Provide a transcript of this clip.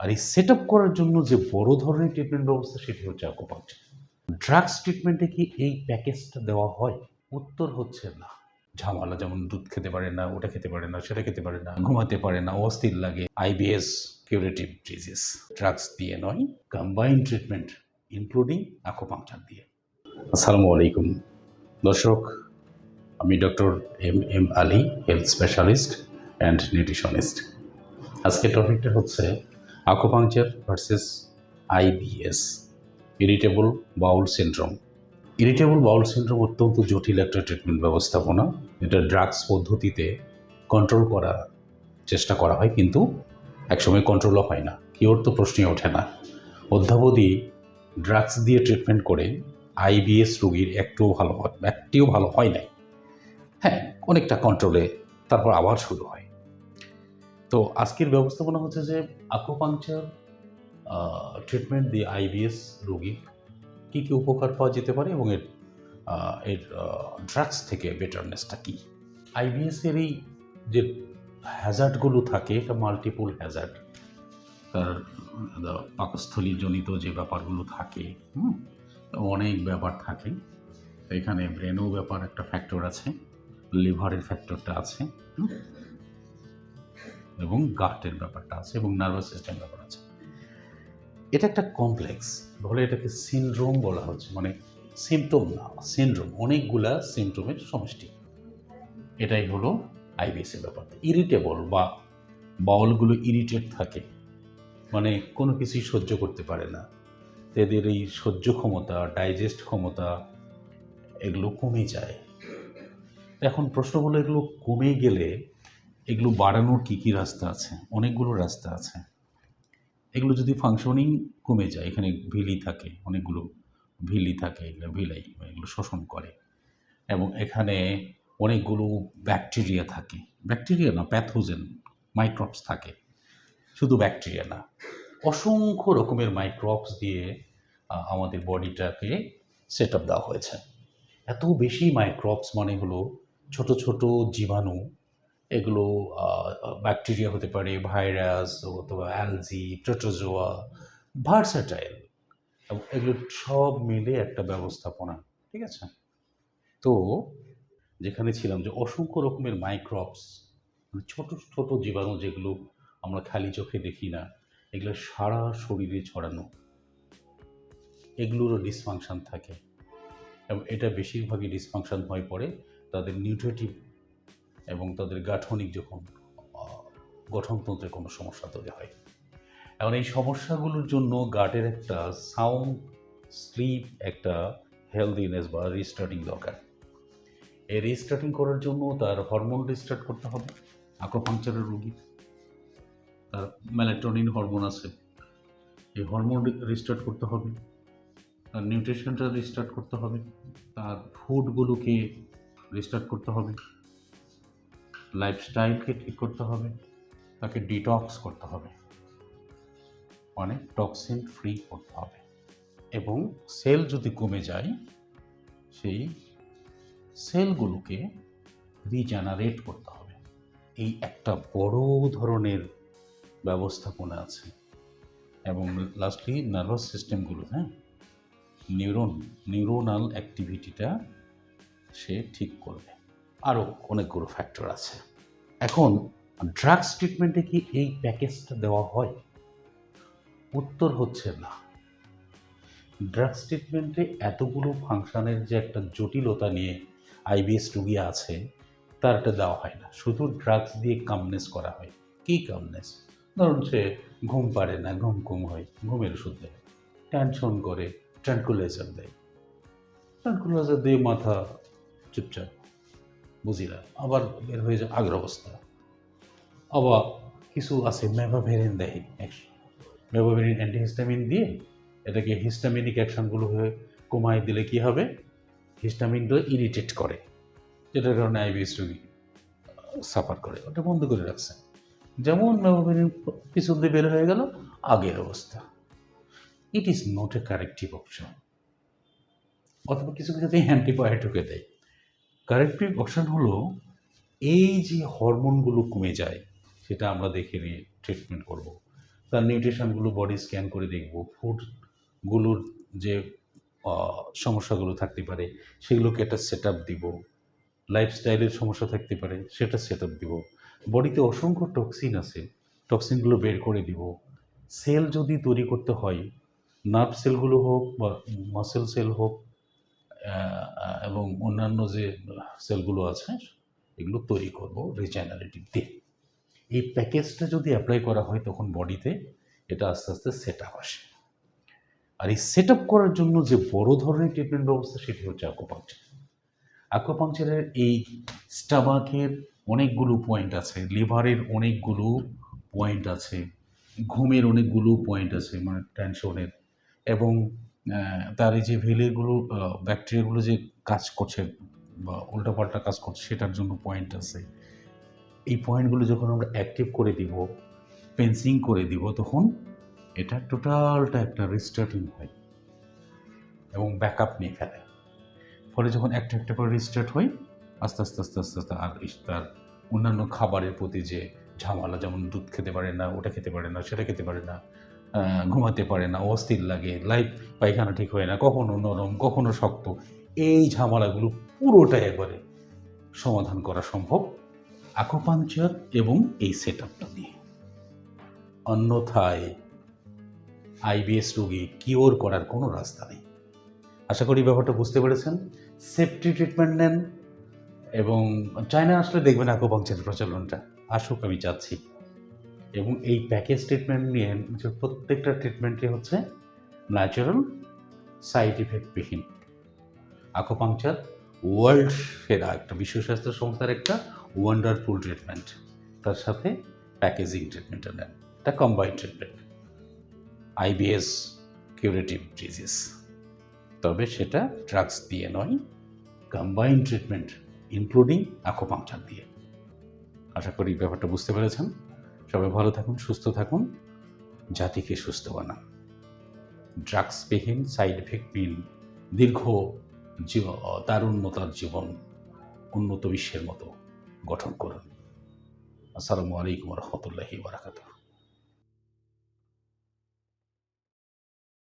আর এই সেট করার জন্য যে বড় ধরনের ট্রিটমেন্ট ব্যবস্থা, সেটি হচ্ছে অ্যাকুপাংচার ড্রাগস ট্রিটমেন্টে কি এই প্যাকেজটা দেওয়া হয়? উত্তর হচ্ছে না। ঝামেলা যেমন দুধ খেতে পারে না, ওটা খেতে পারে না, সেটা খেতে পারে না, ঘুমাতে পারে না, অস্থির লাগে আইবিএস কিউরেটিভ ডিজিজ ড্রাগস দিয়ে নয় কম্বাইন ট্রিটমেন্ট ইনক্লুডিং অ্যাকুপাংচার দিয়ে। আসসালামু আলাইকুম। দর্শক, আমি doctor M M Ali health specialist and nutritionist আজকের টপিকটা হচ্ছে acupuncture versus IBS irritable bowel syndrome irritable bowel syndrome অত্যন্ত জটিল একটা ট্রিটমেন্ট ব্যবস্থাপনা। এটা ড্রাগস পদ্ধতিতে কন্ট্রোল করার চেষ্টা করা হয় কিন্তু একসময় কন্ট্রোলও হয় না। কিওর তো প্রশ্নই ওঠে না। অদ্যাবধি ড্রাগস দিয়ে ট্রিটমেন্ট করে আইবিএস রোগীর একটুও ভালো হয় একটিও ভালো হয় নাই। হ্যাঁ অনেকটা কন্ট্রোলে তারপর আবার শুরু হয়। তো আজকের ব্যবস্থাপনা হচ্ছে যে আকুপাংচার ট্রিটমেন্ট দিয়ে আইবিএস রোগীর কী কী উপকার পাওয়া যেতে পারে এবং এর এর ড্রাগস থেকে বেটারনেসটা কী আইবিএসের এই যে হ্যাজার্ডগুলো থাকে, এটা মাল্টিপল হ্যাজার্ড তার পাকস্থলীজনিত যে ব্যাপারগুলো থাকে, হুম, অনেক ব্যাপার থাকে এখানে ব্রেনও ব্যাপার একটা ফ্যাক্টর আছে লিভারের ফ্যাক্টরটা আছে? এবং গাটের ব্যাপারটা আছে এবং নার্ভাস সিস্টেম ব্যাপার আছে। এটা একটা কমপ্লেক্স বলে এটাকে সিনড্রোম বলা হচ্ছে মানে সিমটম না সিনড্রোম অনেকগুলা সিমটমের সমষ্টি। এটাই হলো আইবিএস এর ব্যাপার। ইরিটেবল বা বাউলগুলো ইরিটেট থাকে মানে কোনো কিছুই সহ্য করতে পারে না। তো এদের এই সহ্য ক্ষমতা ডাইজেস্ট ক্ষমতা এগুলো কমে যায়। এখন প্রশ্ন হলো, এগুলো কমে গেলে এগুলো বাড়ানোর কী কী রাস্তা আছে? অনেকগুলো রাস্তা আছে। এগুলো যদি ফাংশনিং কমে যায়, এখানে ভিলি থাকে, অনেকগুলো ভিলি থাকে, এগুলো ভিলাই, এগুলো শোষণ করে। এবং এখানে অনেকগুলো ব্যাকটেরিয়া থাকে। ব্যাকটেরিয়া না প্যাথোজেন মাইক্রোবস থাকে। শুধু ব্যাকটেরিয়া না। অসংখ্য রকমের মাইক্রোবস দিয়ে আমাদের বডিটাকে সেট আপ দেওয়া হয়েছে। এত বেশি মাইক্রোবস মানে হলো ছোট ছোট জীবাণু এগুলো ব্যাকটেরিয়া হতে পারে, ভাইরাস অথবা অ্যালজি প্রোটোজোয়া, ভার্সাটাইল এগুলো সব মিলে একটা ব্যবস্থাপনা, ঠিক আছে? তো যেখানে ছিলাম যে অসংখ্য রকমের মাইক্রোবস মানে ছোট ছোট জীবাণু যেগুলো আমরা খালি চোখে দেখি না, এগুলো সারা শরীরে ছড়ানো। এগুলোরও ডিসফাংশান থাকে। এবং এটা বেশিরভাগই ডিসফাংশান হয়ে পড়ে, তাদের নিউট্রিটিভ এবং তাদের গাঠনিক যখন গঠনতন্ত্রে কোনো সমস্যা তৈরি হয়। এখন এই সমস্যাগুলোর জন্য গাটের একটা সাউন্ড স্লিপ একটা হেলদিনেস বা রিস্টার্টিং দরকার। এই রিস্টার্টিং করার জন্য তার হরমোন রিস্টার্ট করতে হবে আক্রোপাংচারের রোগী। তার ম্যালেটনিন হরমোন আছে, এই হরমোন রিস্টার্ট করতে হবে। তার নিউট্রিশনটা রিস্টার্ট করতে হবে। তার ফুডগুলোকে রিস্টার্ট করতে হবে। লাইফস্টাইলকে ঠিক করতে হবে, তাকে ডিটক্স করতে হবে মানে টক্সিন ফ্রি করতে হবে। এবং সেল যদি কমে যায়, সেই সেলগুলোকে রিজেনারেট করতে হবে। এই একটা বড় ধরনের ব্যবস্থাপনা আছে। এবং লাস্টলি নার্ভাস সিস্টেমগুলো হ্যাঁ? নিউরন নিউরোনাল অ্যাক্টিভিটিটা সে ঠিক করবে। আরও অনেকগুলো ফ্যাক্টর আছে। এখন ড্রাগস ট্রিটমেন্টে কি এই প্যাকেজটা দেওয়া হয়? উত্তর হচ্ছে না। ড্রাগস ট্রিটমেন্টে এতগুলো ফাংশনের যে একটা জটিলতা নিয়ে আইবিএস রুগী আছে, তার এটা দেওয়া হয় না। শুধু ড্রাগস দিয়ে কামনেস করা হয়। কী কামনেস ধরুন সে ঘুম পারে না, ঘুম ঘুম হয়, ঘুমের ওষুধ দেয় টেনশন করে ট্র্যাঙ্কুলাইজার দেয়। ট্র্যাঙ্কুলাইজার দিয়ে মাথা চুপচাপ বুঝি না আবার বের হয়ে যায় আগের অবস্থা। আবার কিছু আছে, মেভাভেরিন দেয় মেভাভেরিন অ্যান্টিহিস্টামিন দিয়ে এটাকে হিস্টামিনিক অ্যাকশনগুলো হয়ে কমায় দিলে কি হবে? হিস্টামিনটা ইরিটেট করে। যেটার কারণে আইবিএস রোগী সাফার করে। ওটা বন্ধ করে রাখছে। যেমন মেভাভেরিন পিছন দিয়ে বের হয়ে গেল, আগের অবস্থা। It is not a corrective option অথবা কিছু কিছুতে অ্যান্টিবায়োটিকে দেয়। কারেক্টিভ অপশান হলো এই যে হরমোনগুলো কমে যায়, সেটা আমরা দেখে নিয়ে ট্রিটমেন্ট করব। তার নিউট্রিশনগুলো বডি স্ক্যান করে দেখব ফুডগুলোর যে সমস্যাগুলো থাকতে পারে, সেগুলোকে একটা সেট আপ দিব লাইফস্টাইলের সমস্যা থাকতে পারে, সেটা সেট আপ দিব বডিতে অসংখ্য টক্সিন আছে টক্সিনগুলো বের করে দিব। সেল যদি তৈরি করতে হয় নার্ভ সেলগুলো হোক বা মাসেল সেল হোক এবং অন্যান্য যে সেলগুলো আছে, এগুলো তৈরি করব রিজেনারেটিভ দিয়ে এই প্যাকেজটা যদি অ্যাপ্লাই করা হয় তখন বডিতে, এটা আস্তে আস্তে সেট আপ আসে। আর এই সেট আপ করার জন্য যে বড় ধরনের ট্রিটমেন্ট ব্যবস্থা, সেটি হচ্ছে অ্যাকোপাংচার অ্যাকোপাংচারের এই স্টামাকের অনেকগুলো পয়েন্ট আছে লিভারের অনেকগুলো পয়েন্ট আছে, ঘুমের অনেকগুলো পয়েন্ট আছে মানে টেনশনের এবং তার এই যে ভেলেগুলো ব্যাকটেরিয়াগুলো যে কাজ করছে বা উল্টাপাল্টা কাজ করছে, সেটার জন্য পয়েন্ট আছে। এই পয়েন্টগুলো যখন আমরা অ্যাক্টিভ করে দিব পেন্সিং করে দিব, তখন এটা টোটালটা একটা রিস্টার্টিং হয় এবং ব্যাকআপ নিয়ে ফেলে। ফলে যখন একটা একটা করে রিস্টার্ট হয়, আস্তে আস্তে আস্তে আস্তে আস্তে আর তার অন্যান্য খাবারের প্রতি যে ঝামেলা, যেমন দুধ খেতে পারে না, ওটা খেতে পারে না, সেটা খেতে পারে না ঘুমাতে পারে না, অস্থির লাগে লাইফ পায়খানা ঠিক হয় না, কখনো নরম, কখনো শক্ত, এই ঝামেলাগুলো পুরোটাই একবারে সমাধান করা সম্ভব। আকুপাংচার এবং এই সেট আপটা দিয়ে। অন্যথায় আইবিএস রোগী কিওর করার কোনো রাস্তা নেই। আশা করি ব্যাপারটা বুঝতে পেরেছেন। সেফটি ট্রিটমেন্ট নেন এবং চায়না আসলে দেখবেন আকুপাংচার প্রচলনটা। আসুক, আমি চাচ্ছি এবং এই প্যাকেজ ট্রিটমেন্ট নিয়ে প্রত্যেকটা ট্রিটমেন্টই হচ্ছে ন্যাচারাল সাইড ইফেক্টবিহীন আকুপাংচার ওয়ার্ল্ড সেরা একটা বিশ্ব স্বাস্থ্য সংস্থার একটা ওয়ান্ডারফুল ট্রিটমেন্ট তার সাথে প্যাকেজিং ট্রিটমেন্টটা নেন। এটা combined treatment IBS curative disease তবে সেটা ড্রাগস দিয়ে নয় কম্বাইন্ড ট্রিটমেন্ট ইনক্লুডিং আকুপাংচার দিয়ে। আশা করি ব্যাপারটা বুঝতে পেরেছেন। সবাই ভালো থাকুন, সুস্থ থাকুন। জাতিকে সুস্থ বানান। ড্রাগসবিহীন সাইড এফেক্ট এফেক্টবিহীন দীর্ঘ জীব উন্নতার জীবন উন্নত বিশ্বের মতো গঠন করুন। আসসালামু আলাইকুম রহমতুল্লাহি বারাকাতুহ।